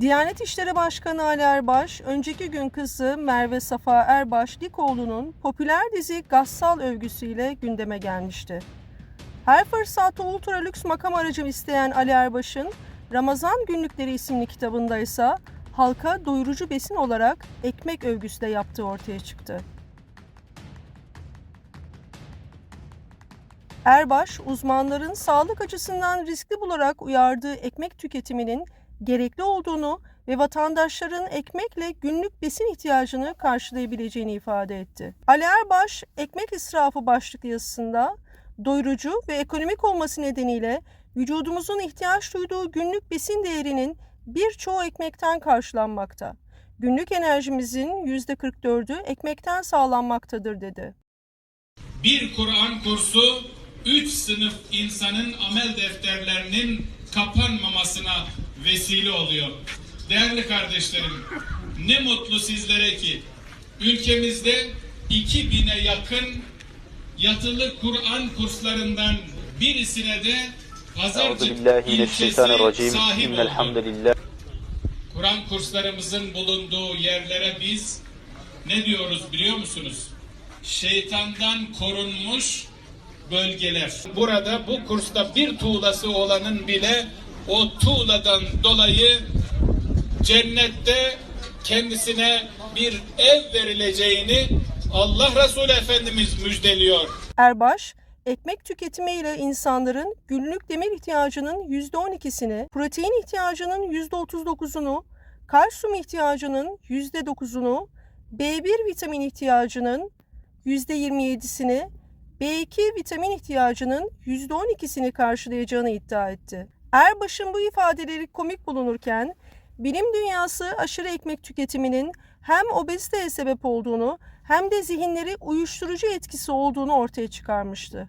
Diyanet İşleri Başkanı Ali Erbaş, önceki gün kızı Merve Safa Erbaş Likoğlu'nun popüler dizi Gassal övgüsüyle gündeme gelmişti. Her fırsatta ultra lüks makam aracı isteyen Ali Erbaş'ın Ramazan Günlükleri isimli kitabında ise halka doyurucu besin olarak ekmek övgüsü de yaptığı ortaya çıktı. Erbaş, uzmanların sağlık açısından riskli bularak uyardığı ekmek tüketiminin gerekli olduğunu ve vatandaşların ekmekle günlük besin ihtiyacını karşılayabileceğini ifade etti. Ali Erbaş, ekmek israfı başlıklı yazısında doyurucu ve ekonomik olması nedeniyle vücudumuzun ihtiyaç duyduğu günlük besin değerinin birçoğu ekmekten karşılanmakta. Günlük enerjimizin %44'ü ekmekten sağlanmaktadır dedi. Bir Kur'an kursu üç sınıf insanın amel defterlerinin kapanmamasına vesile oluyor. Değerli kardeşlerim, ne mutlu sizlere ki ülkemizde 2000'e yakın yatılı Kur'an kurslarından birisine de Pazarcık ilçesi sahip oldu. Kur'an kurslarımızın bulunduğu yerlere biz ne diyoruz biliyor musunuz? Şeytandan korunmuş bölgeler. Burada bu kursta bir tuğlası olanın bile o tuğladan dolayı cennette kendisine bir ev verileceğini Allah Resulü Efendimiz müjdeliyor. Erbaş, ekmek tüketimiyle insanların günlük demir ihtiyacının %12'sini, protein ihtiyacının %39'unu, kalsiyum ihtiyacının %9'unu, B1 vitamin ihtiyacının %27'sini, B2 vitamin ihtiyacının %12'sini karşılayacağını iddia etti. Erbaş'ın bu ifadeleri komik bulunurken, bilim dünyası aşırı ekmek tüketiminin hem obeziteye sebep olduğunu hem de zihinleri uyuşturucu etkisi olduğunu ortaya çıkarmıştı.